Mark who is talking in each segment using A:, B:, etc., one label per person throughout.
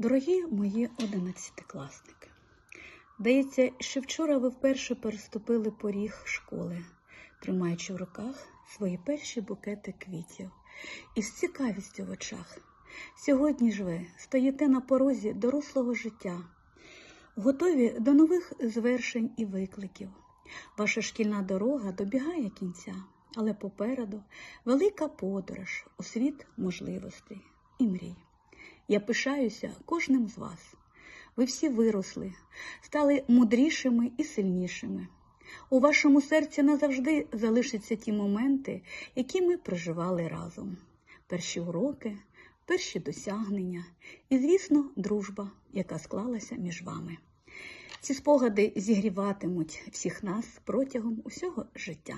A: Дорогі мої одинадцятикласники, здається, що вчора ви вперше переступили поріг школи, тримаючи в руках свої перші букети квітів і з цікавістю в очах. Сьогодні ж ви стоїте на порозі дорослого життя, готові до нових звершень і викликів. Ваша шкільна дорога добігає кінця, але попереду велика подорож у світ можливостей і мрій. Я пишаюся кожним з вас. Ви всі виросли, стали мудрішими і сильнішими. У вашому серці назавжди залишаться ті моменти, які ми проживали разом. Перші уроки, перші досягнення і, звісно, дружба, яка склалася між вами. Ці спогади зігріватимуть всіх нас протягом усього життя.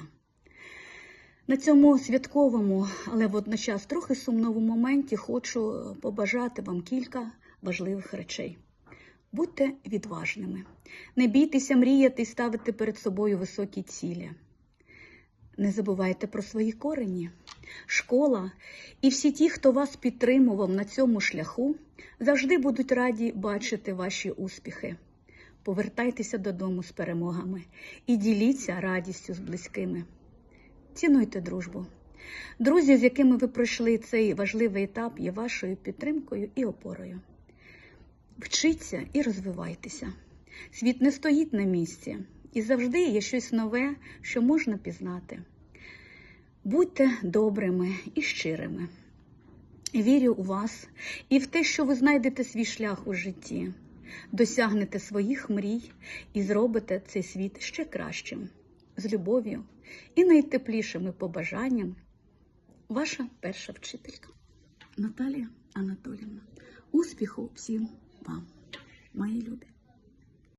A: На цьому святковому, але водночас трохи сумному моменті хочу побажати вам кілька важливих речей. Будьте відважними, не бійтеся мріяти і ставити перед собою високі цілі. Не забувайте про свої корені. Школа і всі ті, хто вас підтримував на цьому шляху, завжди будуть раді бачити ваші успіхи. Повертайтеся додому з перемогами і діліться радістю з близькими. Цінуйте дружбу. Друзі, з якими ви пройшли цей важливий етап, є вашою підтримкою і опорою. Вчіться і розвивайтеся. Світ не стоїть на місці, і завжди є щось нове, що можна пізнати. Будьте добрими і щирими. Вірю у вас і в те, що ви знайдете свій шлях у житті, досягнете своїх мрій і зробите цей світ ще кращим, з любов'ю і найтеплішими побажаннями. Ваша перша вчителька Наталія Анатоліївна. Успіху всім вам, мої любі!